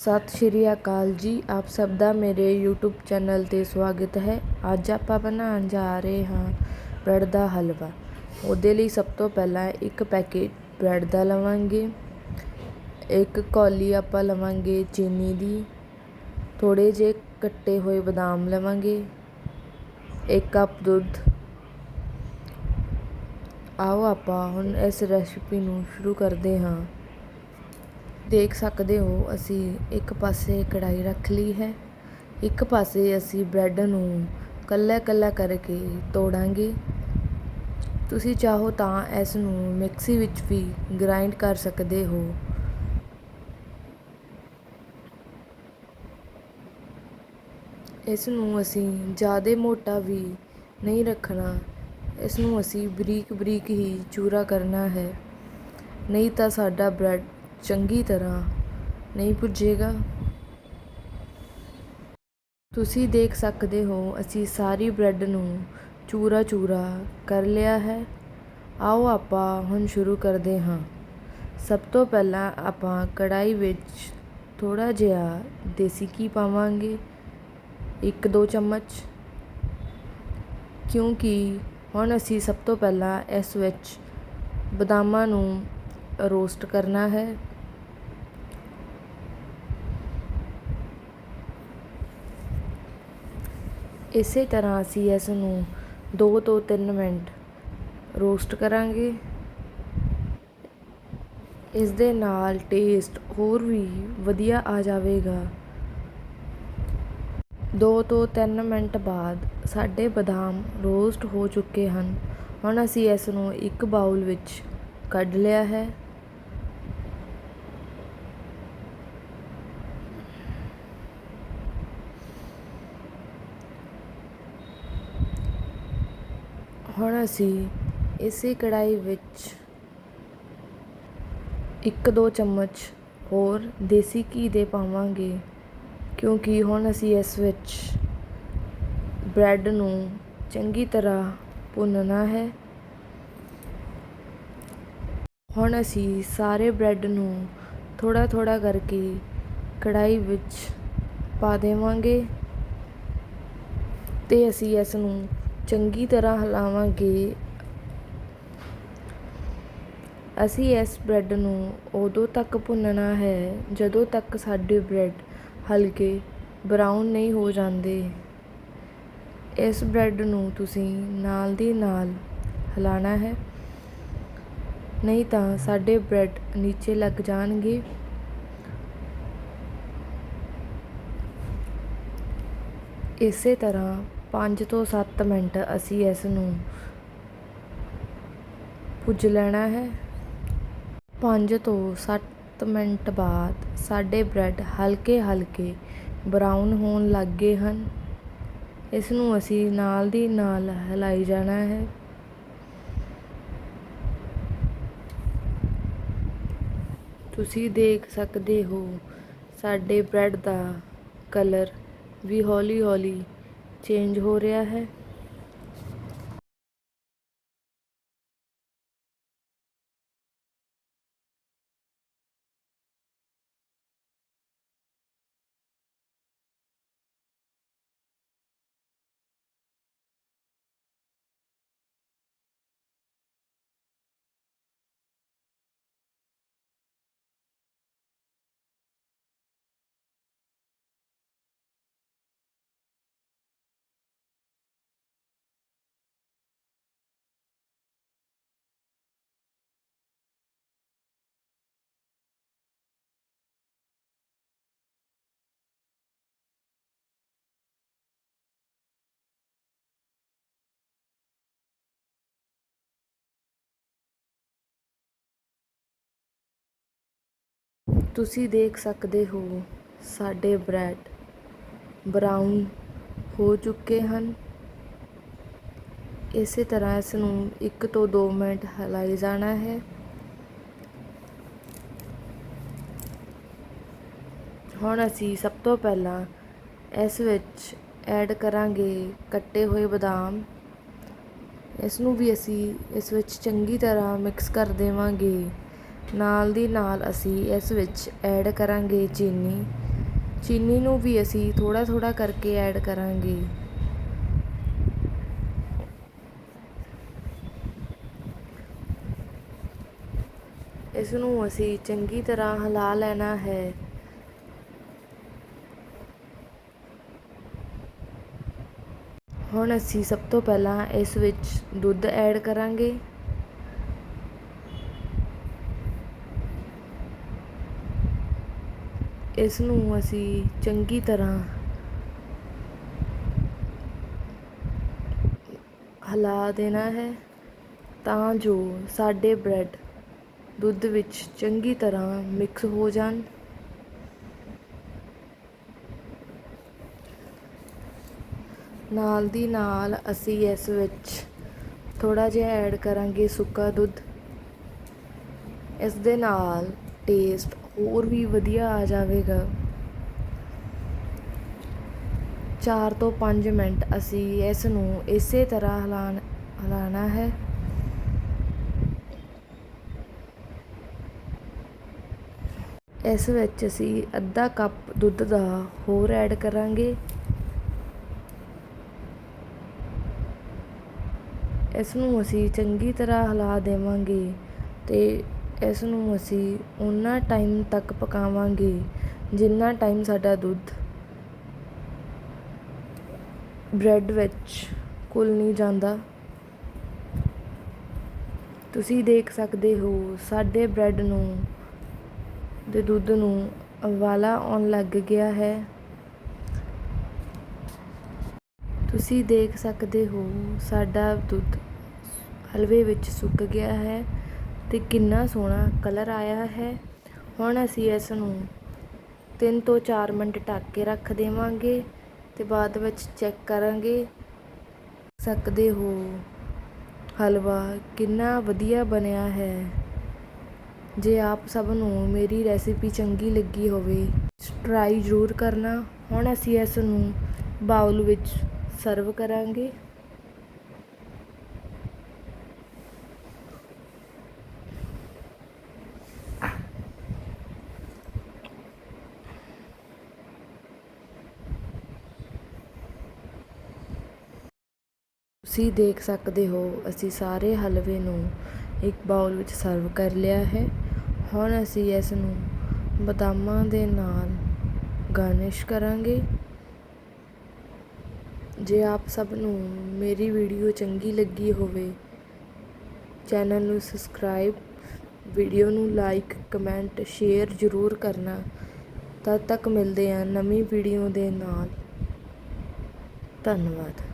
ਸਤਿ ਸ਼੍ਰੀ ਅਕਾਲ ਜੀ। ਆਪ ਸਭ ਦਾ ਮੇਰੇ YouTube ਚੈਨਲ ਤੇ ਸਵਾਗਤ ਹੈ। ਅੱਜ ਆਪਾਂ ਬਣਾਉਣ ਜਾ ਰਹੇ ਹਾਂ ਬ੍ਰੈਡ ਦਾ ਹਲਵਾ। ਉਹਦੇ ਲਈ ਸਭ ਤੋਂ ਪਹਿਲਾਂ ਇੱਕ ਪੈਕੇਟ ਬ੍ਰੈਡ ਦਾ ਲਵਾਂਗੇ। ਇੱਕ ਕੌਲੀ ਆਪਾਂ ਲਵਾਂਗੇ ਚੀਨੀ ਦੀ। ਥੋੜੇ ਜਿਹੇ ਕੱਟੇ ਹੋਏ ਬਦਾਮ ਲਵਾਂਗੇ। ਇੱਕ ਕੱਪ ਦੁੱਧ। ਆਓ ਆਪਾਂ ਹੁਣ ਇਸ ਰੈਸਿਪੀ ਨੂੰ ਸ਼ੁਰੂ ਕਰਦੇ ਹਾਂ। ਦੇਖ ਸਕਦੇ ਹੋ, ਅਸੀਂ ਇੱਕ ਪਾਸੇ ਕੜਾਈ ਰੱਖ ਲਈ ਹੈ। ਇੱਕ ਪਾਸੇ ਅਸੀਂ ਬ੍ਰੈਡ ਨੂੰ ਕੱਲਾ ਕੱਲਾ ਕਰਕੇ ਤੋੜਾਂਗੇ। ਤੁਸੀਂ ਚਾਹੋ ਤਾਂ ਇਸ ਨੂੰ ਮਿਕਸੀ ਵਿੱਚ ਵੀ ਗ੍ਰਾਈਂਡ ਕਰ ਸਕਦੇ ਹੋ। ਇਸ ਨੂੰ ਅਸੀਂ ਜ਼ਿਆਦਾ ਮੋਟਾ ਵੀ ਨਹੀਂ ਰੱਖਣਾ। ਇਸ ਨੂੰ ਅਸੀਂ ਬਰੀਕ ਬਰੀਕ ਹੀ ਚੂਰਾ ਕਰਨਾ ਹੈ। ਨਹੀਂ ਤਾਂ ਸਾਡਾ ਬ੍ਰੈਡ ਚੰਗੀ ਤਰ੍ਹਾਂ ਨਹੀਂ ਪੁੱਜੇਗਾ। ਤੁਸੀਂ ਦੇਖ ਸਕਦੇ ਹੋ, ਅਸੀਂ ਸਾਰੀ ਬ੍ਰੈਡ ਨੂੰ ਚੂਰਾ ਚੂਰਾ ਕਰ ਲਿਆ ਹੈ। ਆਓ ਆਪਾਂ ਹੁਣ ਸ਼ੁਰੂ ਕਰਦੇ ਹਾਂ। ਸਭ ਤੋਂ ਪਹਿਲਾਂ ਆਪਾਂ ਕੜਾਈ ਵਿੱਚ ਥੋੜਾ ਜਿਹਾ ਦੇਸੀ ਘੀ ਪਾਵਾਂਗੇ। ਇੱਕ ਦੋ ਚਮਚ। ਕਿਉਂਕਿ ਹੁਣ ਅਸੀਂ ਸਭ ਤੋਂ ਪਹਿਲਾਂ ਇਸ ਵਿੱਚ ਬਦਾਮਾਂ ਨੂੰ ਰੋਸਟ ਕਰਨਾ ਹੈ। ਇਸੇ ਤਰ੍ਹਾਂ ਅਸੀਂ ਇਸ ਨੂੰ ਦੋ ਤੋਂ ਤਿੰਨ ਮਿੰਟ ਰੋਸਟ ਕਰਾਂਗੇ। ਇਸ ਦੇ ਨਾਲ ਟੇਸਟ ਹੋਰ ਵੀ ਵਧੀਆ ਆ ਜਾਵੇਗਾ। ਦੋ ਤੋਂ ਤਿੰਨ ਮਿੰਟ ਬਾਅਦ ਸਾਡੇ ਬਦਾਮ ਰੋਸਟ ਹੋ ਚੁੱਕੇ ਹਨ। ਹੁਣ ਅਸੀਂ ਇਸ ਨੂੰ ਇੱਕ ਬਾਉਲ ਵਿੱਚ ਕੱਢ ਲਿਆ ਹੈ। ਹੁਣ ਅਸੀਂ ਇਸੇ ਕੜਾਹੀ ਵਿੱਚ ਇੱਕ ਦੋ ਚਮਚ ਹੋਰ ਦੇਸੀ ਘੀ ਦੇ ਪਾਵਾਂਗੇ, ਕਿਉਂਕਿ ਹੁਣ ਅਸੀਂ ਇਸ ਵਿੱਚ ਬ੍ਰੈਡ ਨੂੰ ਚੰਗੀ ਤਰ੍ਹਾਂ ਭੁੰਨਣਾ ਹੈ। ਹੁਣ ਅਸੀਂ ਸਾਰੇ ਬ੍ਰੈਡ ਨੂੰ ਥੋੜਾ ਥੋੜਾ ਕਰਕੇ ਕੜਾਈ ਵਿੱਚ ਪਾ ਦੇਵਾਂਗੇ ਤੇ ਅਸੀਂ ਇਸ ਨੂੰ ਚੰਗੀ ਤਰ੍ਹਾਂ ਹਿਲਾਵਾਂਗੇ। ਅਸੀਂ ਇਸ ਬ੍ਰੈਡ ਨੂੰ ਉਦੋਂ ਤੱਕ ਭੁੰਨਣਾ ਹੈ ਜਦੋਂ ਤੱਕ ਸਾਡੇ ਬ੍ਰੈਡ ਹਲਕੇ ਬਰਾਊਨ ਨਹੀਂ ਹੋ ਜਾਂਦੇ। ਇਸ ਬ੍ਰੈਡ ਨੂੰ ਤੁਸੀਂ ਨਾਲ ਦੀ ਨਾਲ ਹਿਲਾਣਾ ਹੈ। ਨਹੀਂ ਤਾਂ ਸਾਡੇ ਬ੍ਰੈਡ ਨੀਚੇ ਲੱਗ ਜਾਣਗੇ। ਇਸੇ ਤਰ੍ਹਾਂ 5 ਤੋਂ 7 ਮਿੰਟ ਅਸੀਂ ਇਸ ਨੂੰ ਭੁੱਜ ਲੈਣਾ ਹੈ। 5 ਤੋਂ 7 ਮਿੰਟ ਬਾਅਦ ਸਾਡੇ ਬ੍ਰੈਡ ਹਲਕੇ ਹਲਕੇ ਬਰਾਊਨ ਹੋਣ ਲੱਗ ਗਏ ਹਨ। ਇਸ ਨੂੰ ਅਸੀਂ ਨਾਲ ਦੀ ਨਾਲ ਹਿਲਾਈ ਜਾਣਾ ਹੈ। ਤੁਸੀਂ ਦੇਖ ਸਕਦੇ ਹੋ ਸਾਡੇ ਬ੍ਰੈਡ ਦਾ ਕਲਰ ਵੀ ਹੌਲੀ ਹੌਲੀ ਚੇਂਜ ਹੋ ਰਿਹਾ ਹੈ। ਤੁਸੀਂ ਦੇਖ ਸਕਦੇ ਹੋ, ਸਾਡੇ ਬ੍ਰੈਡ ਬਰਾਊਨ ਹੋ ਚੁੱਕੇ ਹਨ। ਇਸੇ ਤਰ੍ਹਾਂ ਇਸ ਨੂੰ 1 ਤੋਂ 2 ਮਿੰਟ ਹਿਲਾਈ ਜਾਣਾ ਹੈ। ਹੁਣ ਅਸੀਂ ਸਭ ਤੋਂ ਪਹਿਲਾਂ ਇਸ ਵਿੱਚ ਐਡ ਕਰਾਂਗੇ ਕੱਟੇ ਹੋਏ ਬਦਾਮ। ਇਸ ਨੂੰ ਵੀ ਅਸੀਂ ਇਸ ਵਿੱਚ ਚੰਗੀ ਤਰ੍ਹਾਂ ਮਿਕਸ ਕਰ ਦੇਵਾਂਗੇ। ਨਾਲ ਦੀ ਨਾਲ ਅਸੀਂ ਇਸ ਵਿੱਚ ਐਡ ਕਰਾਂਗੇ ਚੀਨੀ। ਚੀਨੀ ਨੂੰ ਵੀ ਅਸੀਂ ਥੋੜਾ ਥੋੜਾ ਕਰਕੇ ਐਡ ਕਰਾਂਗੇ। ਇਸ ਨੂੰ ਅਸੀਂ ਚੰਗੀ ਤਰ੍ਹਾਂ ਹਿਲਾ ਲੈਣਾ ਹੈ। ਹੁਣ ਅਸੀਂ ਸਭ ਤੋਂ ਪਹਿਲਾਂ ਇਸ ਵਿੱਚ ਦੁੱਧ ਐਡ ਕਰਾਂਗੇ। ਇਸ ਨੂੰ ਅਸੀਂ ਚੰਗੀ ਤਰ੍ਹਾਂ ਹਿਲਾ ਦੇਣਾ ਹੈ ਤਾਂ ਜੋ ਸਾਡੇ ਬ੍ਰੈਡ ਦੁੱਧ ਵਿੱਚ ਚੰਗੀ ਤਰ੍ਹਾਂ ਮਿਕਸ ਹੋ ਜਾਣ। ਨਾਲ ਦੀ ਨਾਲ ਅਸੀਂ ਇਸ ਵਿੱਚ ਥੋੜਾ ਜਿਹਾ ਐਡ ਕਰਾਂਗੇ ਸੁੱਕਾ ਦੁੱਧ। ਇਸ ਦੇ ਨਾਲ ਟੇਸਟ ਹੋਰ ਵੀ ਵਧੀਆ ਆ ਜਾਵੇਗਾ। 4 ਤੋਂ 5 ਮਿੰਟ ਅਸੀਂ ਇਸ ਨੂੰ ਇਸੇ ਤਰ੍ਹਾਂ ਹਿਲਾਣ ਹਿਲਾਣਾ ਹੈ। ਇਸ ਵਿੱਚ ਅਸੀਂ ਅੱਧਾ ਕੱਪ ਦੁੱਧ ਦਾ ਹੋਰ ਐਡ ਕਰਾਂਗੇ। ਇਸ ਨੂੰ ਅਸੀਂ ਚੰਗੀ ਤਰ੍ਹਾਂ ਹਿਲਾ ਦੇਵਾਂਗੇ ਤੇ ਇਸ ਨੂੰ ਅਸੀਂ ਉਨਾ ਟਾਈਮ ਤੱਕ ਪਕਾਵਾਂਗੇ, ਜਿੰਨਾ ਟਾਈਮ ਸਾਡਾ ਦੁੱਧ ਬ੍ਰੈਡ ਵਿੱਚ ਘੁਲ ਨਹੀਂ ਜਾਂਦਾ। ਤੁਸੀਂ ਦੇਖ ਸਕਦੇ ਹੋ, ਸਾਡੇ ਬ੍ਰੈਡ ਨੂੰ ਦੇ ਦੁੱਧ ਨੂੰ ਉਬਾਲਾ ਆਉਣ ਲੱਗ ਗਿਆ ਹੈ। ਤੁਸੀਂ ਦੇਖ ਸਕਦੇ ਹੋ, ਸਾਡਾ ਦੁੱਧ ਹਲਵੇ ਵਿੱਚ ਸੁੱਕ ਗਿਆ ਹੈ। ਤੇ ਕਿੰਨਾ ਸੋਹਣਾ ਕਲਰ ਆਇਆ ਹੈ। ਹੁਣ ਅਸੀਂ ਇਸ ਨੂੰ 3 ਤੋਂ 4 ਮਿੰਟ ਢੱਕ ਕੇ ਰੱਖ ਦੇਵਾਂਗੇ ਤੇ ਬਾਅਦ ਵਿੱਚ ਚੈੱਕ ਕਰਾਂਗੇ। ਸਕਦੇ ਹੋ, ਹਲਵਾ ਕਿੰਨਾ ਵਧੀਆ ਬਣਿਆ ਹੈ। ਜੇ ਆਪ ਸਭ ਨੂੰ ਮੇਰੀ ਰੈਸਿਪੀ ਚੰਗੀ ਲੱਗੀ ਹੋਵੇ ਟਰਾਈ ਜ਼ਰੂਰ ਕਰਨਾ। ਹੁਣ ਅਸੀਂ ਇਸ ਨੂੰ ਬਾਉਲ ਵਿੱਚ ਸਰਵ ਕਰਾਂਗੇ। ਤੁਸੀਂ ਦੇਖ ਸਕਦੇ ਹੋ, ਅਸੀਂ ਸਾਰੇ ਹਲਵੇ ਨੂੰ ਇੱਕ ਬਾਊਲ ਵਿੱਚ ਸਰਵ ਕਰ ਲਿਆ ਹੈ। ਹੁਣ ਅਸੀਂ ਇਸ ਨੂੰ ਬਦਾਮਾਂ ਦੇ ਨਾਲ ਗਾਰਨਿਸ਼ ਕਰਾਂਗੇ। ਜੇ ਆਪ ਸਭ ਨੂੰ ਮੇਰੀ ਵੀਡੀਓ ਚੰਗੀ ਲੱਗੀ ਹੋਵੇ, ਚੈਨਲ ਨੂੰ ਸਬਸਕ੍ਰਾਈਬ, ਵੀਡੀਓ ਨੂੰ ਲਾਈਕ, ਕਮੈਂਟ, ਸ਼ੇਅਰ ਜ਼ਰੂਰ ਕਰਨਾ। ਤਦ ਤੱਕ ਮਿਲਦੇ ਹਾਂ ਨਵੀਂ ਵੀਡੀਓ ਦੇ ਨਾਲ। ਧੰਨਵਾਦ।